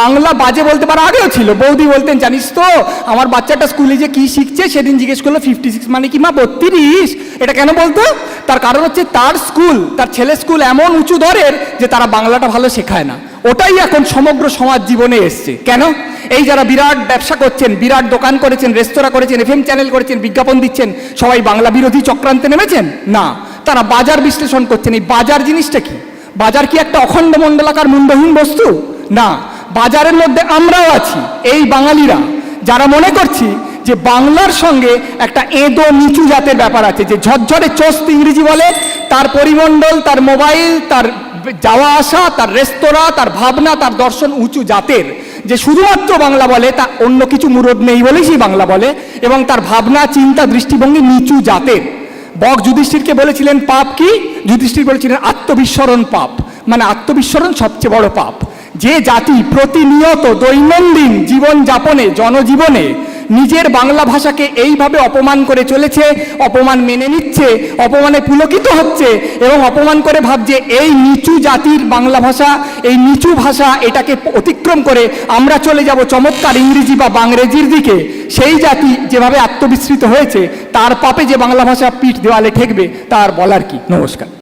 বাংলা বাজে বলতে পারা, আগেও ছিল। বৌদি বলতেন, জানিস তো, আমার বাচ্চাটা স্কুলে যে কি শিখছে, সেদিন জিজ্ঞেস করল ফিফটি সিক্স মানে কি মা, বত্রিশ? এটা কেন বলতো? তার কারণ হচ্ছে, তার স্কুল, তার ছেলে স্কুল এমন উঁচু দরের যে তারা বাংলাটা ভালো শেখায় না। ওটাই এখন সমগ্র সমাজ জীবনে এসছে। কেন? এই যারা বিরাট ব্যবসা করছেন, বিরাট দোকান করেছেন, রেস্তোরাঁ করেছেন, এফএম চ্যানেল করেছেন, বিজ্ঞাপন দিচ্ছেন, সবাই বাংলা বিরোধী চক্রান্তে নেমেছেন? না। তারা বাজার বিশ্লেষণ করছেন। এই বাজার জিনিসটা কি? বাজার কি একটা অখণ্ড মণ্ডলাকার মুন্ডহীন বস্তু? না। বাজারের মধ্যে আমরাও আছি, এই বাঙালিরা। যারা মনে করছি যে বাংলার সঙ্গে একটা এঁদো নিচু জাতের ব্যাপার আছে, যে ঝরঝরে চোস্ত ইংরেজি বলে, তার পরিমণ্ডল, তার মোবাইল, তার যাওয়া আসা, তার রেস্তোরাঁ, তার ভাবনা, তার দর্শন উঁচু জাতের, যে শুধুমাত্র বাংলা বলে, তা অন্য কিছু মুরদ নেই বলেই সেই বাংলা বলে, এবং তার ভাবনা, চিন্তা, দৃষ্টিভঙ্গি নিচু জাতের। বক যুধিষ্ঠিরকে বলেছিলেন পাপ কি? যুধিষ্ঠির বলেছিলেন আত্মবিস্মরণ পাপ। মানে আত্মবিস্মরণ সবচেয়ে বড় পাপ। যে জাতি প্রতিনিয়ত দৈনন্দিন জীবন যাপনে, জনজীবনে নিজের বাংলা ভাষাকে এইভাবে অপমান করে চলেছে, অপমান মেনে নিচ্ছে, অপমানে পুলকিত হচ্ছে এবং অপমান করে ভাবছে, এই নিচু জাতির বাংলা ভাষা, এই নিচু ভাষা এটাকে অতিক্রম করে আমরা চলে যাব চমৎকার ইংরেজি বা বাংরেজির দিকে। সেই জাতি যেভাবে আত্মবিস্মৃত হয়েছে, তার পাপে যে বাংলা ভাষা পিঠ দেওয়ালে ঠেকবে, তার বলার কি? নমস্কার।